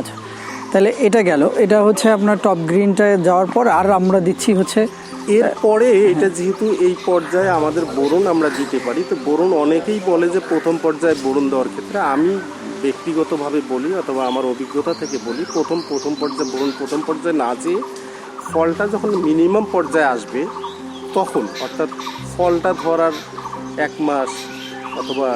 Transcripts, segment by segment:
আচ্ছা তাহলে এটা গেল। এটা হচ্ছে আপনার টপ গ্রিনটা যাওয়ার পর, আর আমরা দিচ্ছি হচ্ছে, এরপরে এটা যেহেতু এই পর্যায়ে আমাদের বোরন আমরা দিতে পারি, তো বোরন অনেকেই বলে যে প্রথম পর্যায়ে বোরন দেওয়ার ক্ষেত্রে আমি ব্যক্তিগতভাবে বলি অথবা আমার অভিজ্ঞতা থেকে বলি, প্রথম প্রথম পর্যায়ে বোরন প্রথম পর্যায়ে না যেয়ে ফলটা যখন মিনিমাম পর্যায়ে আসবে, তখন, অর্থাৎ ফলটা ধরার এক মাস অথবা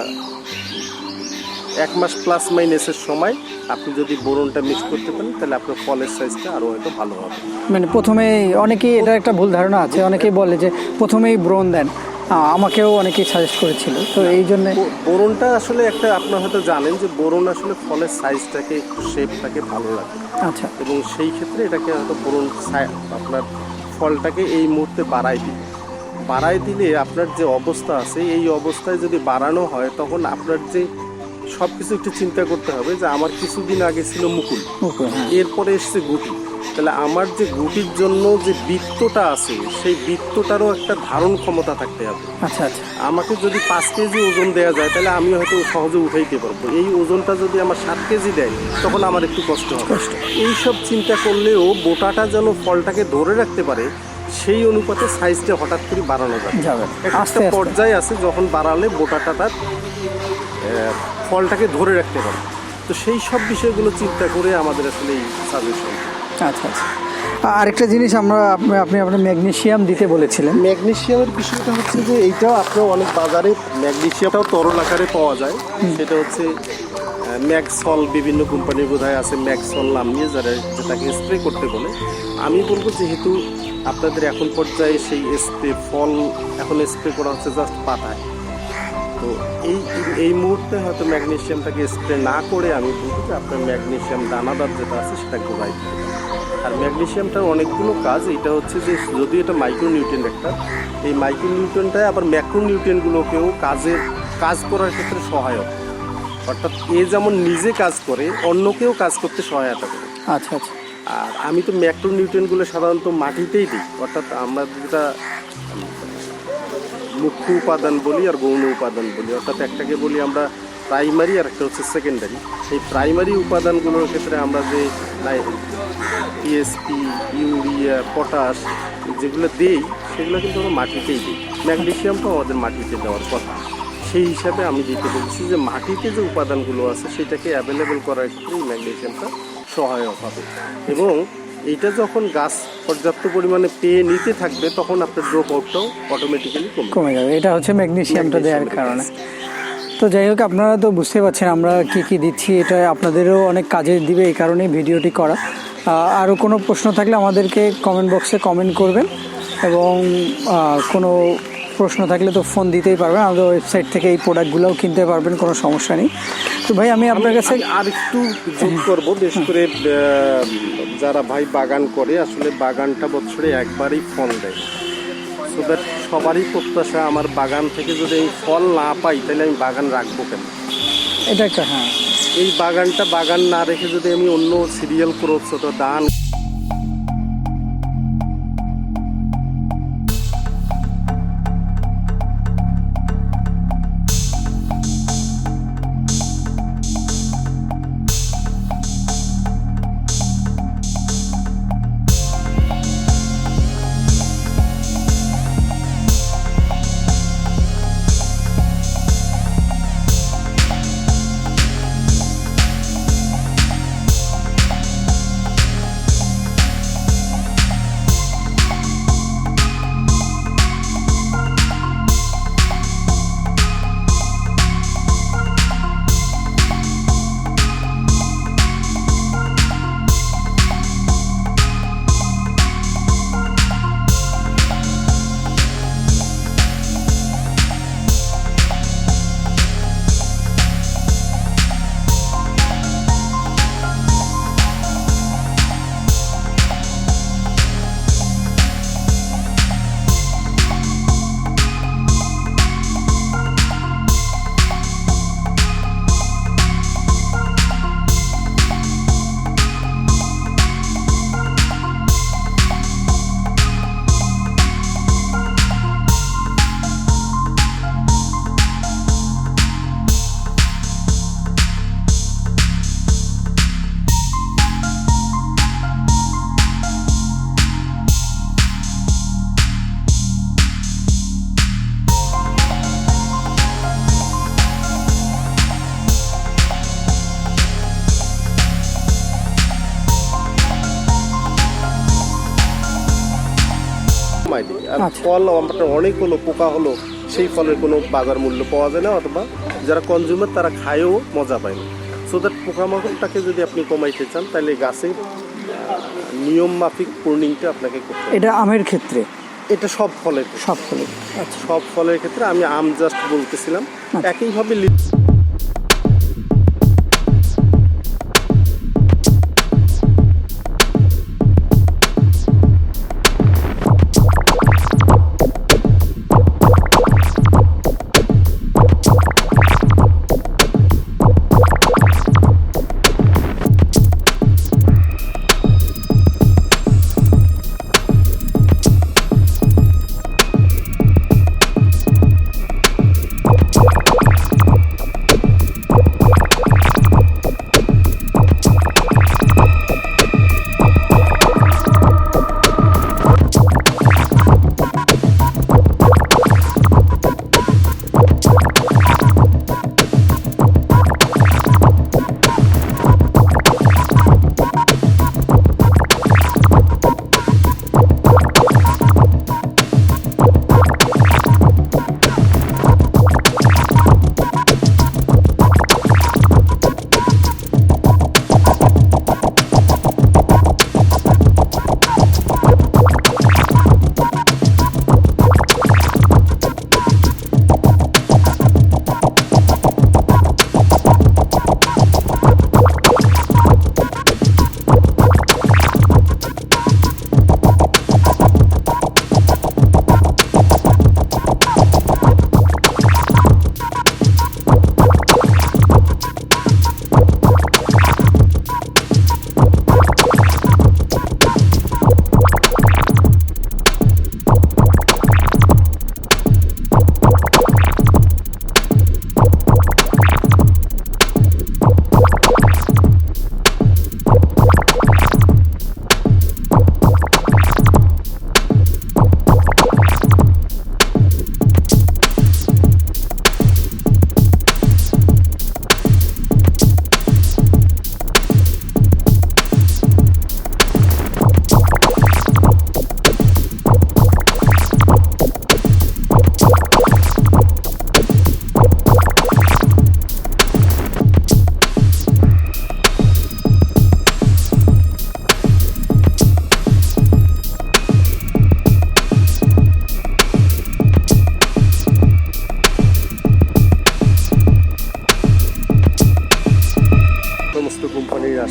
এক মাস প্লাস মাইনাসের সময় আপনি যদি বোরনটা মিক্স করতে পারেন তাহলে আপনার ফলের সাইজটা আরও হয়তো ভালো হবে। মানে প্রথমেই অনেকেই এটা একটা ভুল ধারণা আছে অনেকেই বলে যে প্রথমেই ব্রণ দেন। আমাকেও অনেকেই সাজেস্ট করেছিল তো এই জন্য বোরনটা আসলে একটা আপনার হয়তো জানেন যে বোরন আসলে ফলের সাইজটাকে শেপটাকে ভালো লাগে আচ্ছা। এবং সেই ক্ষেত্রে এটাকে হয়তো বোরন আপনার ফলটাকে এই মুহূর্তে বাড়াই দিবে। বাড়াই দিলে আপনার যে অবস্থা আছে এই অবস্থায় যদি বাড়ানো হয় তখন আপনার যে সব কিছু একটু চিন্তা করতে হবে যে আমার কিছুদিন আগে ছিল মুকুল। হ্যাঁ। এরপরে এসছে গুটি। তাহলে আমার যে গুটির জন্য যে বৃত্তটা আছে সেই বৃত্তটারও একটা ধারণ ক্ষমতা থাকতে হবে। আচ্ছা আচ্ছা। আমাকে যদি পাঁচ কেজি ওজন দেওয়া যায় তাহলে আমি হয়তো সহজে উঠাইতে পারব। এই ওজনটা যদি আমার সাত কেজি দেয় তখন আমার একটু কষ্ট হবে। এইসব চিন্তা করলেও বোটাটা যেন ফলটাকে ধরে রাখতে পারে সেই অনুপাতে সাইজটা হঠাৎ করে বাড়ানো যাবে। একটা পর্যায়ে আছে যখন বাড়ালে বোটাটা তার ফলটাকে ধরে রাখতে পারে। তো সেই সব বিষয়গুলো চিন্তা করে আমাদের আসলে এই সাজেশন আচ্ছা আচ্ছা। আরেকটা জিনিস আমরা আপনি আপনি আপনার ম্যাগনেশিয়াম দিতে বলেছিলেন। ম্যাগনেশিয়ামের বিষয়টা হচ্ছে যে এইটাও আপনার অনেক বাজারে ম্যাগনেশিয়ামটাও তরল আকারে পাওয়া যায়। সেটা হচ্ছে ম্যাক্সল বিভিন্ন কোম্পানির বোধহয় আছে ম্যাক্সল নাম নিয়ে যারা যেটাকে স্প্রে করতে বলে। আমি বলব যেহেতু আপনাদের এখন পর্যায়ে সেই স্প্রে ফল এখন স্প্রে করা হচ্ছে জাস্ট পাতায়। তো এই এই মুহূর্তে হয়তো ম্যাগনেশিয়ামটাকে স্প্রে না করে আমি বলব যে আপনার ম্যাগনেসিয়াম দানাদার যেটা আছে সেটা পারেন। আর ম্যাগনেসিয়ামটার অনেকগুলো কাজ এটা হচ্ছে যে যদি এটা মাইক্রোনিউট্রিয়েন্ট একটা এই মাইক্রোনিউট্রিয়েন্টটাই আবার ম্যাক্রোনিউট্রিয়েন্টগুলোকেও কাজের কাজ করার ক্ষেত্রে সহায়ক। অর্থাৎ এ যেমন নিজে কাজ করে অন্যকেও কাজ করতে সহায়তা করে। আচ্ছা আচ্ছা। আর আমি তো ম্যাক্রোনিউট্রিয়েন্টগুলো সাধারণত মাটিতেই দিই। অর্থাৎ আমরা যেটা মুখ্য উপাদান বলি আর গৌণ উপাদান বলি। অর্থাৎ একটাকে বলি আমরা প্রাইমারি আর একটা হচ্ছে সেকেন্ডারি সেই প্রাইমারি উপাদানগুলোর ক্ষেত্রে আমরা যে টিএসপি ইউরিয়া পটাশ যেগুলো দেই, সেগুলো কিন্তু আমরা মাটিতেই দিই। ম্যাগনেসিয়ামটাও আমাদের মাটিতে দেওয়ার কথা। সেই হিসাবে আমি দিতে বলছি যে মাটিতে যে উপাদানগুলো আছে, সেটাকে অ্যাভেলেবেল করার ক্ষেত্রে এই ম্যাগনেসিয়ামটা সহায়ক হবে। এবং এইটা যখন গাছ পর্যাপ্ত পরিমাণে পেয়ে নিতে থাকবে তখন আপনার ড্রপ আউটটাও অটোমেটিক্যালি কমে যাবে। এটা হচ্ছে ম্যাগনেশিয়ামটা দেওয়ার কারণে। তো যাই হোক আপনারা তো বুঝতে পারছেন আমরা কি কি দিচ্ছি এটা আপনাদেরও অনেক কাজে দিবে এই কারণেই ভিডিওটি করা। আরও কোনো প্রশ্ন থাকলে আমাদেরকে কমেন্ট বক্সে কমেন্ট করবেন এবং কোনো প্রশ্ন থাকলে তো ফোন দিতেই পারবেন। আমাদের ওয়েবসাইট থেকে এই প্রোডাক্টগুলোও কিনতে পারবেন কোনো সমস্যা নেই। তো ভাই আমি আপনার কাছে আর একটু যোগ করব বিশেষ করে যারা ভাই বাগান করে আসলে বাগানটা বছরে একবারই ফল দেয়। সো দ্যাট সবারই প্রত্যাশা আমার বাগান থেকে যদি আমি ফল না পাই তাহলে আমি বাগান রাখব কেন? এটা একটা হ্যাঁ। এই বাগানটা বাগান না রেখে যদি আমি অন্য সিরিয়াল ক্রপস অথবা ধান ফল আপনার অনেক হলো পোকা হলো সেই ফলের কোনো বাজার মূল্য পাওয়া যায় না অথবা যারা কনজিউমার তারা খায়ও মজা পায় না। সো দ্যাট পোকামাকড়টাকে যদি আপনি কমাইতে চান তাহলে গাছে নিয়ম মাফিক প্রুনিংটা আপনাকে করতে এটা আমের ক্ষেত্রে? এটা সব ফলের সব ফলে আচ্ছা সব ফলের ক্ষেত্রে আমি আম জাস্ট বলতেছিলাম। একইভাবে লি-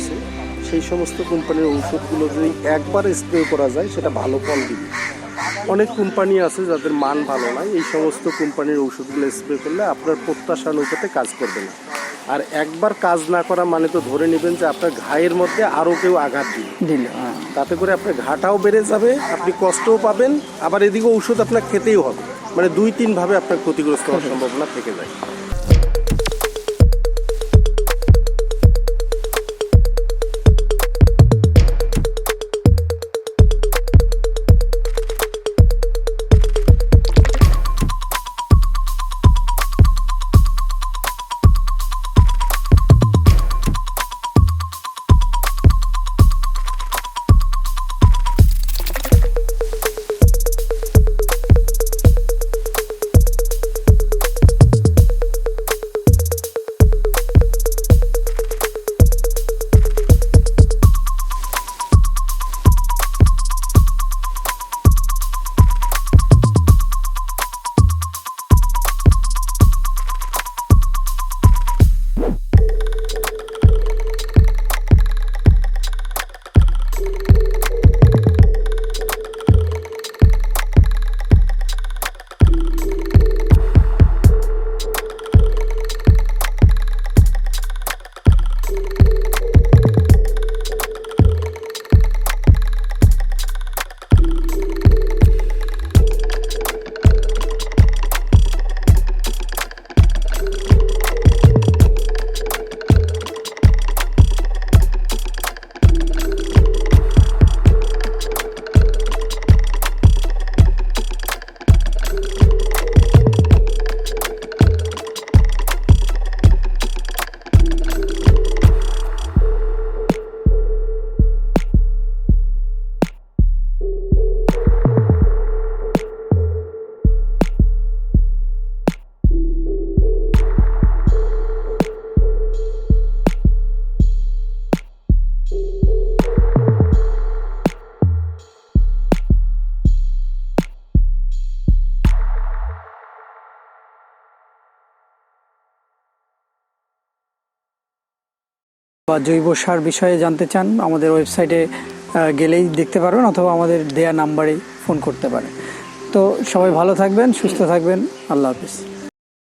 আছে। সেই সমস্ত কোম্পানির ঔষধগুলো যদি একবার স্প্রে করা যায় সেটা ভালো ফল দিবে। অনেক কোম্পানি আছে যাদের মান ভালো নয় এই সমস্ত কোম্পানির ঔষধগুলো স্প্রে করলে আপনার প্রত্যাশা অনুপাতে কাজ করবে না। আর একবার কাজ না করা মানে তো ধরে নেবেন যে আপনার ঘায়ের মধ্যে আরও কেউ আঘাত দিল হ্যাঁ। তাতে করে আপনার ঘাটাও বেড়ে যাবে আপনি কষ্টও পাবেন আবার এদিকে ঔষধ আপনার খেতেই হবে। মানে দুই তিনভাবে আপনার ক্ষতিগ্রস্ত হওয়ার সম্ভাবনা থেকে যায়। বা জৈব সার বিষয়ে জানতে চান, আমাদের ওয়েবসাইটে গেলেই দেখতে পারবেন অথবা আমাদের দেয়া নাম্বারে ফোন করতে পারেন। তো সবাই ভালো থাকবেন, সুস্থ থাকবেন, আল্লাহ হাফিজ।